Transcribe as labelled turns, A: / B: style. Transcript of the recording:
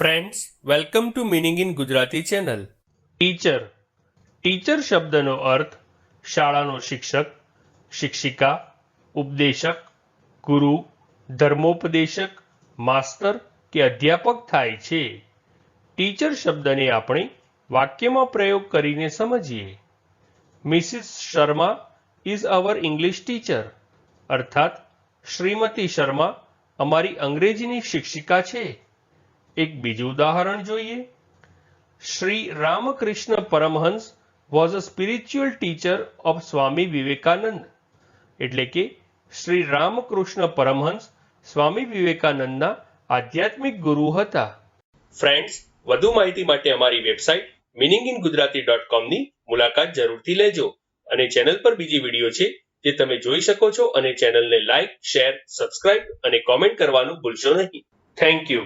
A: Friends welcome to meaning in Gujarati channel teacher teacher શબ્દનો અર્થ શાળાનો શિક્ષક શિક્ષિકા ઉપદેશક ગુરુ ધર્મોપદેશક માસ્તર કે અધ્યાપક થાય છે. ટીચર શબ્દને આપણે વાક્યમાં પ્રયોગ કરીને સમજીએ. Mrs Sharma is our English teacher અર્થાત, શ્રીમતી શર્મા અમારી અંગ્રેજીની શિક્ષિકા છે. એક બીજું ઉદાહરણ જોઈએ. Shri Ramakrishna Paramahamsa was a spiritual teacher of Swami Vivekananda. એટલે કે શ્રી રામકૃષ્ણ પરમહંસ સ્વામી વિવેકાનંદના આધ્યાત્મિક ગુરુ હતા. ફ્રેન્ડ્સ વધુ માહિતી માટે અમારી website meaning in Gujarati dot કોમની મુલાકાત જરૂરથી લેજો. અને ચેનલ પર બીજી વીડિયો છે જે તમે જોઈ શકો છો અને ચેનલને લાઇક શેર, સબસ્ક્રાઇબ અને કોમેન્ટ કરવાનું ભૂલશો નહીં. Thank you